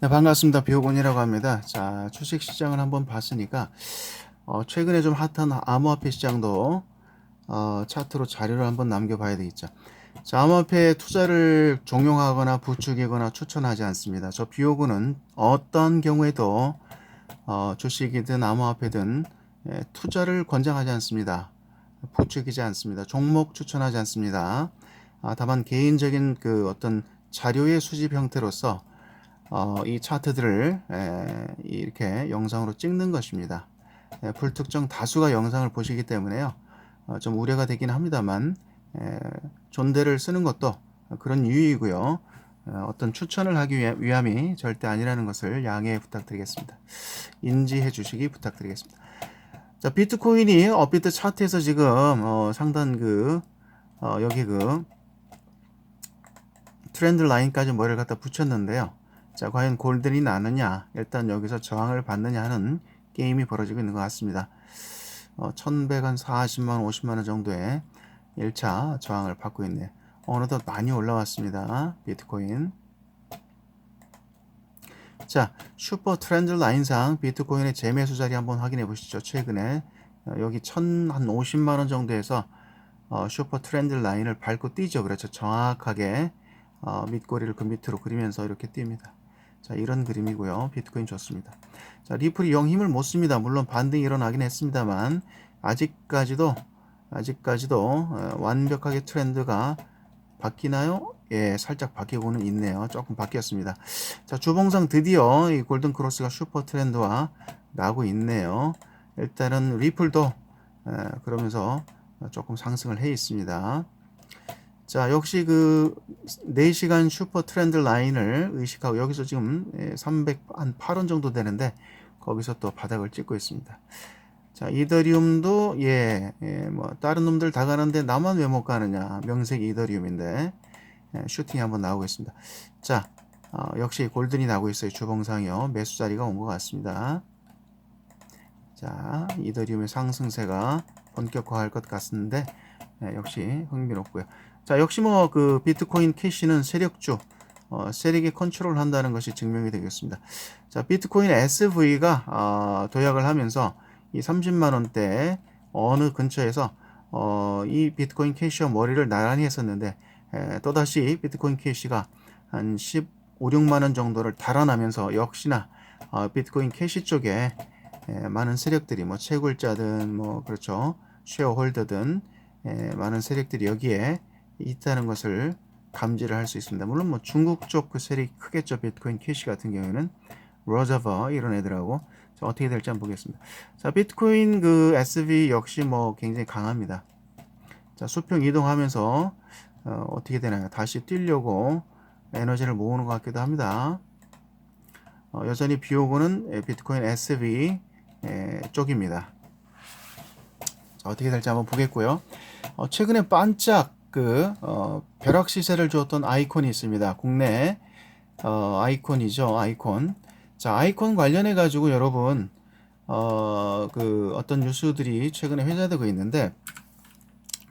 네, 반갑습니다. 비오곤이라고 합니다. 자, 주식 시장을 한번 봤으니까, 어, 최근에 좀 핫한 암호화폐 시장도, 어, 차트로 자료를 한번 남겨봐야 되겠죠. 자, 암호화폐 투자를 종용하거나 부추기거나 추천하지 않습니다. 저 비오곤은 어떤 경우에도, 어, 주식이든 암호화폐든, 예, 투자를 권장하지 않습니다. 부추기지 않습니다. 종목 추천하지 않습니다. 아, 다만 개인적인 그 어떤 자료의 수집 형태로서 어, 이 차트들을 에, 이렇게 영상으로 찍는 것입니다. 에, 불특정 다수가 영상을 보시기 때문에요. 어, 좀 우려가 되긴 합니다만 에, 존대를 쓰는 것도 그런 이유이고요. 어, 어떤 추천을 하기 위함- 위함이 절대 아니라는 것을 양해 부탁드리겠습니다. 인지해 주시기 부탁드리겠습니다. 자, 비트코인이 업비트 차트에서 지금 어, 상단 그 어, 여기 그 트렌드 라인까지 머리를 갖다 붙였는데요. 자, 과연 골든이 나느냐? 일단 여기서 저항을 받느냐 하는 게임이 벌어지고 있는 것 같습니다. 어, 1140만, 50만 원 정도의 1차 저항을 받고 있네요. 어느덧 많이 올라왔습니다. 비트코인. 자, 슈퍼 트렌드 라인상 비트코인의 재매수 자리 한번 확인해 보시죠. 최근에 어, 여기 1050만 원 정도에서 어, 슈퍼 트렌드 라인을 밟고 뛰죠. 그렇죠. 정확하게 어, 밑꼬리를 그 밑으로 그리면서 이렇게 뜁니다. 자, 이런 그림이고요. 비트코인 좋습니다. 자, 리플이 영 힘을 못 씁니다. 물론 반등이 일어나긴 했습니다만 아직까지도 아직까지도 어, 완벽하게 트렌드가 바뀌나요? 예, 살짝 바뀌고는 있네요. 조금 바뀌었습니다. 자, 주봉상 드디어 이 골든 크로스가 슈퍼 트렌드와 나고 있네요. 일단은 리플도 에, 그러면서 조금 상승을 해 있습니다. 자, 역시 그 4시간 슈퍼 트렌드 라인을 의식하고 여기서 지금 308원 정도 되는데 거기서 또 바닥을 찍고 있습니다. 자, 이더리움도 예, 예, 뭐 다른 놈들 다 가는데 나만 왜 못 가느냐. 명색 이더리움인데 예, 슈팅이 한번 나오고 있습니다. 자, 어, 역시 골든이 나고 있어요. 주봉상이요. 매수 자리가 온 것 같습니다. 자, 이더리움의 상승세가 본격화할 것 같은데 예, 역시 흥미롭고요. 자, 역시 뭐 그 비트코인 캐시는 세력주 어, 세력이 컨트롤 한다는 것이 증명이 되겠습니다. 자, 비트코인 SV가 어, 도약을 하면서 이 30만 원대 어느 근처에서 어, 이 비트코인 캐시와 머리를 나란히 했었는데 에, 또다시 비트코인 캐시가 한 15, 6만 원 정도를 달아나면서 역시나 어, 비트코인 캐시 쪽에 에, 많은 세력들이 뭐 채굴자든 뭐 그렇죠 쉐어홀더든 에, 많은 세력들이 여기에 있다는 것을 감지를 할 수 있습니다. 물론 뭐 중국 쪽 그 세력이 크겠죠. 비트코인 캐시 같은 경우에는 로저버 이런 애들하고 자, 어떻게 될지 한번 보겠습니다. 자, 비트코인 그 SV 역시 뭐 굉장히 강합니다. 자, 수평 이동하면서 어, 어떻게 되나요? 다시 뛰려고 에너지를 모으는 것 같기도 합니다. 어, 여전히 비오고는 에, 비트코인 SV 에, 쪽입니다. 자, 어떻게 될지 한번 보겠고요. 어, 최근에 반짝 그 어, 벼락 시세를 주었던 아이콘이 있습니다. 국내 어, 아이콘이죠. 아이콘. 자, 아이콘 관련해 가지고 여러분 어, 그 어떤 뉴스들이 최근에 회자되고 있는데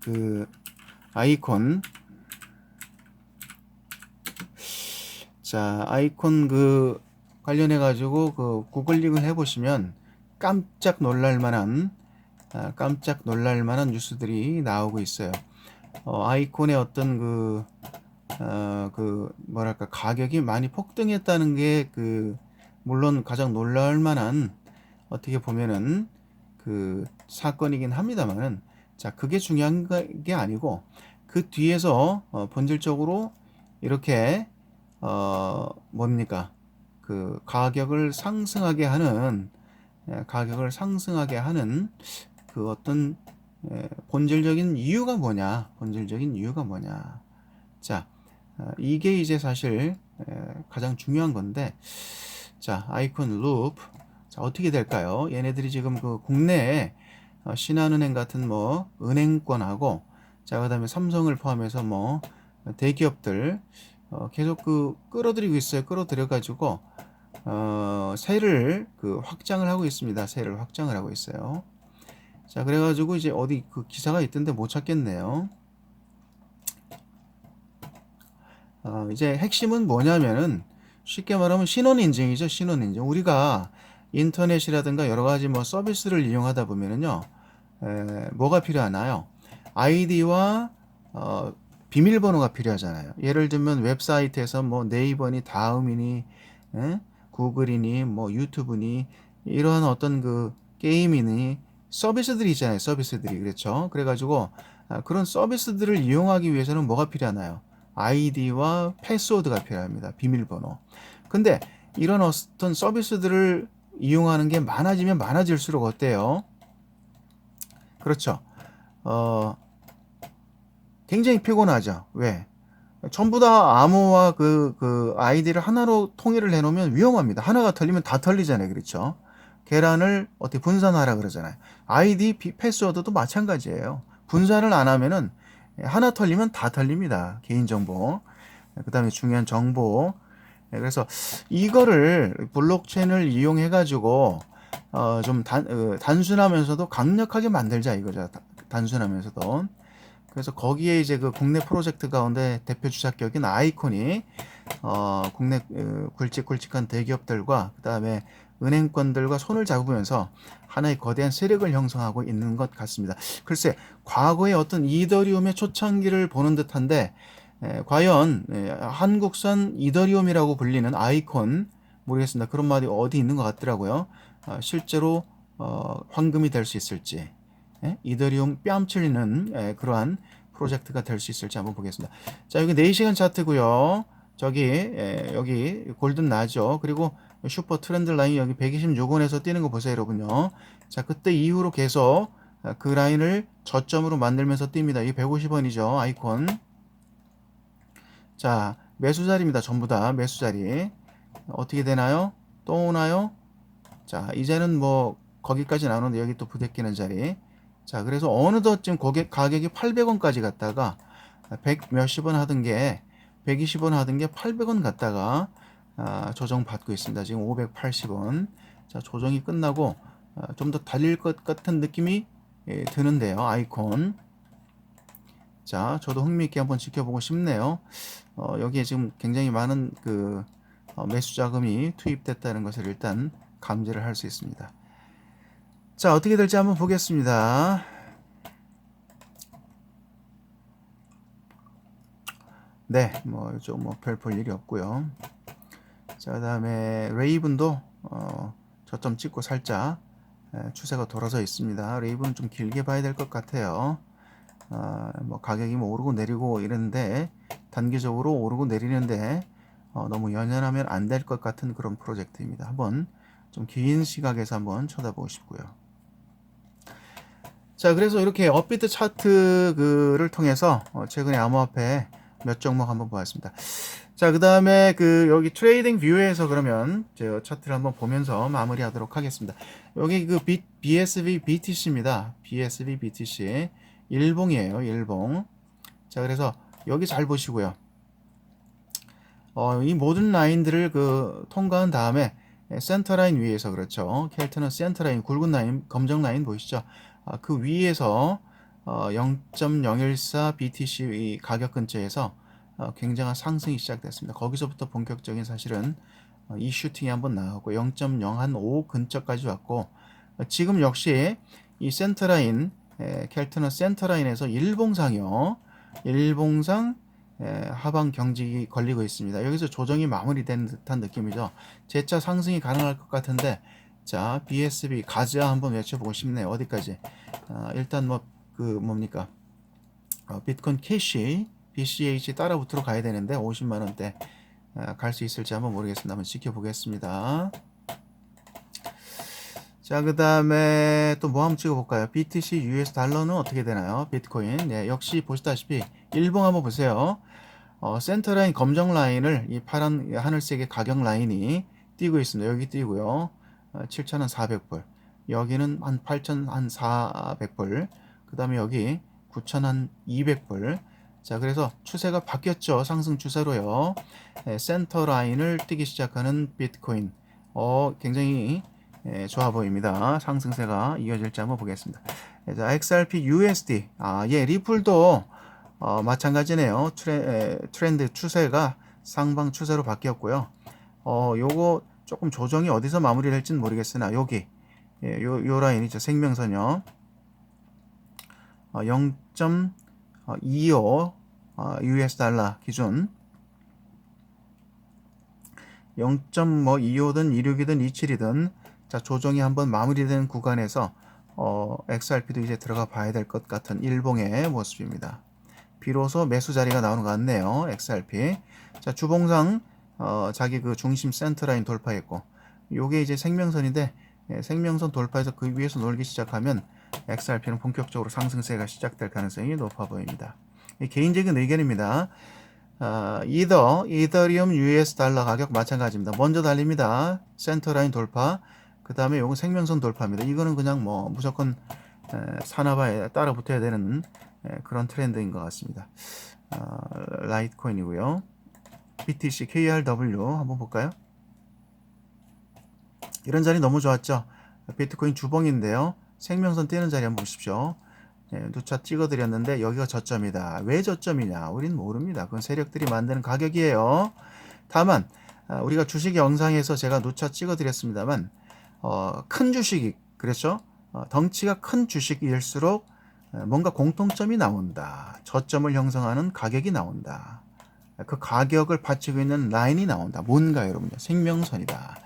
그 아이콘 자, 아이콘 그 관련해 가지고 그 구글링을 해 보시면 깜짝 놀랄 만한 아, 깜짝 놀랄 만한 뉴스들이 나오고 있어요. 어, 아이콘의 어떤 그, 어, 그, 뭐랄까, 가격이 많이 폭등했다는 게 그, 물론 가장 놀랄 만한 어떻게 보면은 그 사건이긴 합니다만은 자, 그게 중요한 게 아니고 그 뒤에서 어, 본질적으로 이렇게 어, 뭡니까? 그 가격을 상승하게 하는 예, 가격을 상승하게 하는 그 어떤 예, 본질적인 이유가 뭐냐? 본질적인 이유가 뭐냐? 자, 어, 이게 이제 사실 에, 가장 중요한 건데, 자, 아이콘 룹. 자, 어떻게 될까요? 얘네들이 지금 그 국내에 어, 신한은행 같은 뭐 은행권하고, 자, 그 다음에 삼성을 포함해서 뭐 대기업들 어, 계속 그 끌어들이고 있어요. 끌어들여가지고, 어, 세를 그 확장을 하고 있습니다. 세를 확장을 하고 있어요. 자, 그래가지고 이제 어디 그 기사가 있던데 못 찾겠네요. 어, 이제 핵심은 뭐냐면은 쉽게 말하면 신원 인증이죠. 신원 인증. 우리가 인터넷이라든가 여러 가지 뭐 서비스를 이용하다 보면은요. 에, 뭐가 필요하나요? 아이디와 어, 비밀번호가 필요하잖아요. 예를 들면 웹사이트에서 뭐 네이버니 다음이니 에? 구글이니 뭐 유튜브니 이러한 어떤 그 게임이니 서비스들이 있잖아요. 서비스들이 그렇죠. 그래가지고 아, 그런 서비스들을 이용하기 위해서는 뭐가 필요하나요? 아이디와 패스워드가 필요합니다. 비밀번호. 근데 이런 어떤 서비스들을 이용하는 게 많아지면 많아질수록 어때요? 그렇죠. 어, 굉장히 피곤하죠. 왜? 전부 다 암호와 그, 그 아이디를 하나로 통일을 해놓으면 위험합니다. 하나가 털리면 다 털리잖아요. 그렇죠? 계란을 어떻게 분산하라 그러잖아요. 아이디 패스워드도 마찬가지예요. 분산을 안 하면은 하나 털리면 다 털립니다. 개인정보. 그 다음에 중요한 정보. 네, 그래서 이거를 블록체인을 이용해 가지고 어, 좀 단, 어, 단순하면서도 강력하게 만들자 이거죠. 단순하면서도. 그래서 거기에 이제 그 국내 프로젝트 가운데 대표 주작격인 아이콘이 어, 국내 어, 굵직굵직한 대기업들과 그 다음에 은행권들과 손을 잡으면서 하나의 거대한 세력을 형성하고 있는 것 같습니다. 글쎄, 과거의 어떤 이더리움의 초창기를 보는 듯한데 에, 과연 에, 한국산 이더리움이라고 불리는 아이콘 모르겠습니다. 그런 말이 어디 있는 것 같더라고요. 어, 실제로 어, 황금이 될 수 있을지 에? 이더리움 뺨치리는 에, 그러한 프로젝트가 될 수 있을지 한번 보겠습니다. 자 여기 4시간 차트고요. 저기 에, 여기 골든 나죠. 그리고 슈퍼 트렌드 라인 여기 126원에서 뛰는 거 보세요 여러분요. 자 그때 이후로 계속 그 라인을 저점으로 만들면서 뜁니다. 이 150원이죠 아이콘. 자, 매수 자리입니다. 전부 다 매수 자리. 어떻게 되나요? 또 오나요? 자, 이제는 뭐 거기까지 나오는데 여기 또 부대끼는 자리. 자, 그래서 어느덧 지금 고객 가격이 800원까지 갔다가 100 몇십 원 하던 게 120원 하던 게 800원 갔다가 아, 조정 받고 있습니다. 지금 580원. 자, 조정이 끝나고 아, 좀더 달릴 것 같은 느낌이 예, 드는데요. 아이콘. 자, 저도 흥미있게 한번 지켜보고 싶네요. 어, 여기에 지금 굉장히 많은 그 어, 매수 자금이 투입됐다는 것을 일단 감지를 할 수 있습니다. 자, 어떻게 될지 한번 보겠습니다. 네, 뭐, 좀 뭐, 별볼 일이 없고요. 자, 그 다음에 레이븐도, 어, 저점 찍고 살짝, 에, 추세가 돌아서 있습니다. 레이븐은 좀 길게 봐야 될 것 같아요. 어, 뭐 가격이 뭐 오르고 내리고 이러는데 단기적으로 오르고 내리는데 어, 너무 연연하면 안 될 것 같은 그런 프로젝트입니다. 한번 좀 긴 시각에서 한번 쳐다보고 싶고요. 자, 그래서 이렇게 업비트 차트를 통해서 어, 최근에 암호화폐 몇 종목 한번 보았습니다. 자, 그 다음에 그 여기 트레이딩 뷰에서 그러면 저 차트를 한번 보면서 마무리하도록 하겠습니다. 여기 그 B, BSV BTC입니다. BSV BTC. 일봉이에요. 일봉. 자, 그래서 여기 잘 보시고요. 어, 이 모든 라인들을 그 통과한 다음에 센터 라인 위에서 그렇죠. 켈트는 센터 라인, 굵은 라인, 검정 라인 보이시죠? 아, 그 위에서 어, 0.014 BTC 가격 근처에서 어, 굉장한 상승이 시작됐습니다. 거기서부터 본격적인 사실은 어, 이 슈팅이 한번 나왔고 0.015 근처까지 왔고 어, 지금 역시 이 센터 라인 에, 켈트는 센터라인에서 일봉상이요. 일봉상 에, 하방 경직이 걸리고 있습니다. 여기서 조정이 마무리된 듯한 느낌이죠. 재차 상승이 가능할 것 같은데 자 BSB 가즈아 한번 외쳐보고 싶네요. 어디까지? 아, 일단 뭐 그 뭡니까? 어, 비트코인 캐시 BCH 따라붙으러 가야 되는데 50만 원대 아, 갈수 있을지 한번 모르겠습니다. 한번 지켜보겠습니다. 자, 그 다음에 또 뭐 한번 찍어볼까요? BTC US 달러는 어떻게 되나요? 비트코인. 네, 역시 보시다시피 일봉 한번 보세요. 어, 센터 라인 검정 라인을 이 파란 하늘색의 가격 라인이 띄고 있습니다. 여기 띄고요. 어, 7,400불. 여기는 한 8,400불. 그 다음에 여기 9,200불. 자, 그래서 추세가 바뀌었죠. 상승 추세로요. 네, 센터 라인을 뛰기 시작하는 비트코인. 어, 굉장히 예, 좋아 보입니다. 상승세가 이어질지 한번 보겠습니다. 자, XRP USD. 아, 예, 리플도 어, 마찬가지네요. 트레, 에, 트렌드 추세가 상방 추세로 바뀌었고요. 어, 요거 조금 조정이 어디서 마무리될지는 모르겠으나 여기 예, 요, 요 라인이죠. 생명선요. 어, 0.25 어, US 달러 기준 0.25든 26이든 27이든 자 조정이 한번 마무리된 구간에서 어, XRP도 이제 들어가 봐야 될 것 같은 일봉의 모습입니다. 비로소 매수 자리가 나오는 것 같네요. XRP. 자 주봉상 어, 자기 그 중심 센터 라인 돌파했고 요게 이제 생명선인데 예, 생명선 돌파해서 그 위에서 놀기 시작하면 XRP는 본격적으로 상승세가 시작될 가능성이 높아 보입니다. 이 개인적인 의견입니다. 아, 이더 이더리움 US 달러 가격 마찬가지입니다. 먼저 달립니다. 센터 라인 돌파. 그 다음에 요건 생명선 돌파입니다. 이거는 그냥 뭐 무조건 에, 산화바에 따라 붙어야 되는 에, 그런 트렌드인 것 같습니다. 아, 라이트코인이고요. BTC KRW 한번 볼까요? 이런 자리 너무 좋았죠. 비트코인 주봉인데요. 생명선 떼는 자리 한번 보십시오. 예, 누차 찍어드렸는데 여기가 저점이다. 왜 저점이냐? 우린 모릅니다. 그건 세력들이 만드는 가격이에요. 다만 아, 우리가 주식 영상에서 제가 누차 찍어드렸습니다만 어, 큰 주식이 그랬죠? 어, 덩치가 큰 주식일수록 어, 뭔가 공통점이 나온다. 저점을 형성하는 가격이 나온다. 그 가격을 받치고 있는 라인이 나온다. 뭔가 여러분요? 생명선이다.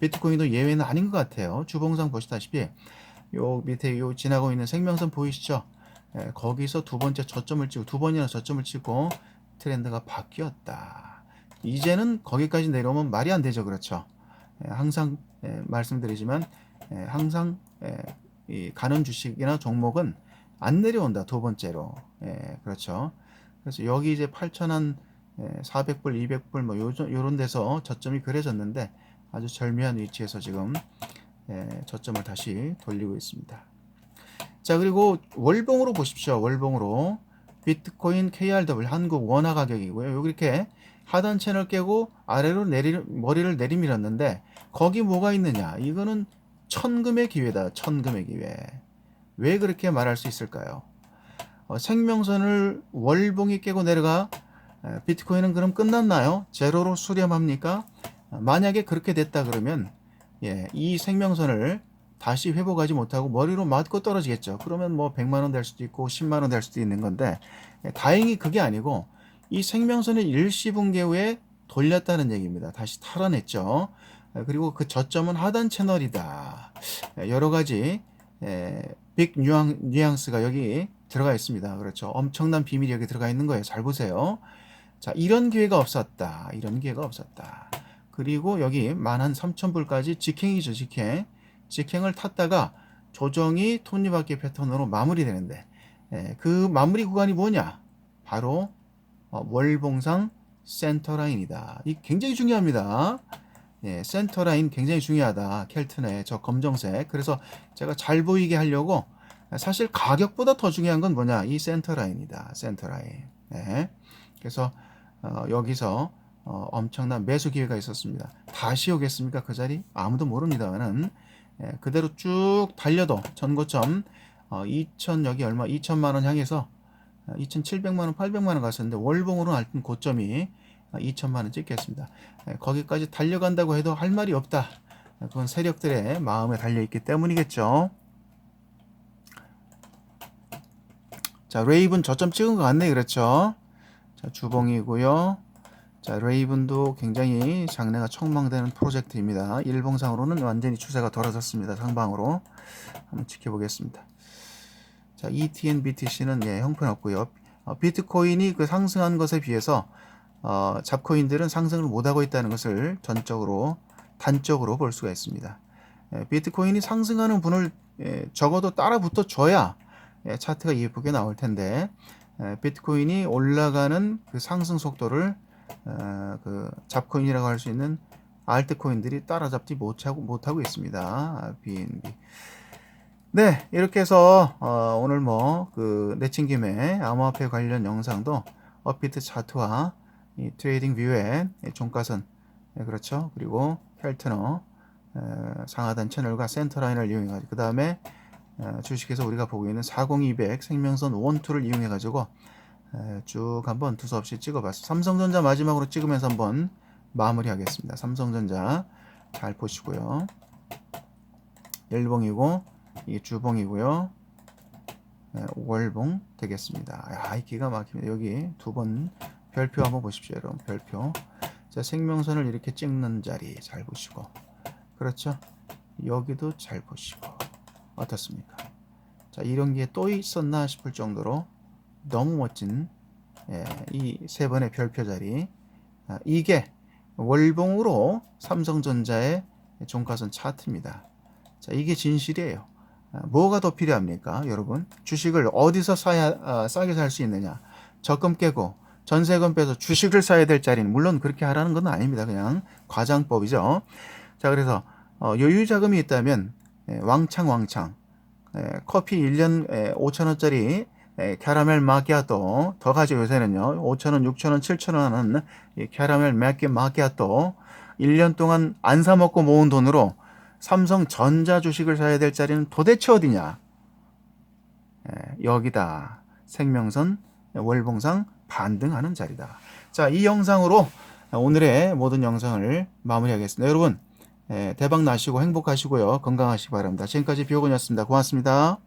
비트코인도 예외는 아닌 것 같아요. 주봉상 보시다시피 요 밑에 요 지나고 있는 생명선 보이시죠? 예, 거기서 두 번째 저점을 찍고 두 번이나 저점을 찍고 트렌드가 바뀌었다. 이제는 거기까지 내려오면 말이 안 되죠, 그렇죠? 예, 항상 예, 말씀드리지만 예, 항상 예, 이 가는 주식이나 종목은 안 내려온다. 두 번째로, 예, 그렇죠? 그래서 여기 이제 8,000한 400불, 200불 뭐 요런 데서 저점이 그려졌는데 아주 절묘한 위치에서 지금 예, 저점을 다시 돌리고 있습니다. 자 그리고 월봉으로 보십시오. 월봉으로 비트코인 KRW 한국 원화 가격이고요. 이렇게 하단 채널 깨고 아래로 내리 머리를 내리밀었는데 거기 뭐가 있느냐? 이거는 천금의 기회다. 천금의 기회. 왜 그렇게 말할 수 있을까요? 어, 생명선을 월봉이 깨고 내려가 에, 비트코인은 그럼 끝났나요? 제로로 수렴합니까? 만약에 그렇게 됐다 그러면 예, 이 생명선을 다시 회복하지 못하고 머리로 맞고 떨어지겠죠. 그러면 뭐 100만 원 될 수도 있고 10만 원 될 수도 있는 건데 예, 다행히 그게 아니고 이 생명선을 일시분계 후에 돌렸다는 얘기입니다. 다시 탈환했죠. 예, 그리고 그 저점은 하단 채널이다. 예, 여러 가지 예, 빅 뉘앙, 뉘앙스가 여기 들어가 있습니다. 그렇죠. 엄청난 비밀이 여기 들어가 있는 거예요. 잘 보세요. 자, 이런 기회가 없었다. 이런 기회가 없었다. 그리고 여기 만한 3,000불까지 직행이죠, 직행. 직행을 탔다가 조정이 톱니바퀴 패턴으로 마무리되는데 예, 그 마무리 구간이 뭐냐? 바로 어, 월봉상 센터라인이다. 이 굉장히 중요합니다. 예, 센터라인 굉장히 중요하다. 켈튼의 저 검정색. 그래서 제가 잘 보이게 하려고 사실 가격보다 더 중요한 건 뭐냐? 이 센터라인이다. 센터라인. 예. 그래서 어, 여기서 어, 엄청난 매수 기회가 있었습니다. 다시 오겠습니까? 그 자리? 아무도 모릅니다만은 예, 그대로 쭉 달려도 전고점 어, 2천 여기 얼마 2천만 원 향해서 2,700만 원, 800만 원 갔었는데 월봉으로 알던 고점이 2천만 원 찍겠습니다. 예, 거기까지 달려간다고 해도 할 말이 없다. 그건 세력들의 마음에 달려 있기 때문이겠죠. 자, 레이븐 저점 찍은 것 같네, 그렇죠? 자, 주봉이고요. 자, 레이븐도 굉장히 장래가 촉망되는 프로젝트입니다. 일봉상으로는 완전히 추세가 돌아섰습니다. 상방으로. 한번 지켜보겠습니다. 자, ETN BTC는 예, 형편없고요. 어, 비트코인이 그 상승한 것에 비해서 어, 잡코인들은 상승을 못하고 있다는 것을 전적으로 단적으로 볼 수가 있습니다. 예, 비트코인이 상승하는 분을 예, 적어도 따라 붙어 줘야 예, 차트가 예쁘게 나올 텐데 예, 비트코인이 올라가는 그 상승 속도를 어, 그 잡코인이라고 할 수 있는 알트코인들이 따라잡지 못하고 못하고 있습니다. BNB. 네, 이렇게 해서 어, 오늘 뭐 그 내친 김에 암호화폐 관련 영상도 업비트 차트와 이 트레이딩 뷰의 종가선 네, 그렇죠. 그리고 켈트너 어, 상하단 채널과 센터라인을 이용해 가지고 그 다음에 어, 주식에서 우리가 보고 있는 40200 생명선 원투를 이용해 가지고 쭉 한번 두서 없이 찍어봤어. 삼성전자 마지막으로 찍으면서 한번 마무리하겠습니다. 삼성전자 잘 보시고요. 일봉이고 이게 주봉이고요. 네, 월봉 되겠습니다. 아, 이 기가 막힙니다. 여기 두 번 별표 한번 보십시오, 여러분. 별표. 자, 생명선을 이렇게 찍는 자리 잘 보시고. 그렇죠? 여기도 잘 보시고. 어떻습니까? 자, 이런 게 또 있었나 싶을 정도로 너무 멋진 예, 이세 번의 별표 자리. 아, 이게 월봉으로 삼성전자의 종가선 차트입니다. 자, 이게 진실이에요. 아, 뭐가 더 필요합니까, 여러분? 주식을 어디서 사야 아, 싸게 살 수 있느냐? 적금 깨고 전세금 빼서 주식을 사야 될 자리는 물론 그렇게 하라는 건 아닙니다. 그냥 과장법이죠. 자, 그래서 어, 여유 자금이 있다면 예, 왕창 왕창 예, 커피 1년 5천 원짜리 예, 캐러멜 마키아토 더 가죠 요새는요 5천 원, 6천 원, 7천 원 하는 이 캐러멜 마키 마키아토 1년 동안 안 사 먹고 모은 돈으로 삼성 전자 주식을 사야 될 자리는 도대체 어디냐? 예, 여기다 생명선 월봉상 반등하는 자리다. 자, 이 영상으로 오늘의 모든 영상을 마무리하겠습니다. 여러분 예, 대박 나시고 행복하시고요. 건강하시기 바랍니다. 지금까지 비오건이었습니다. 고맙습니다.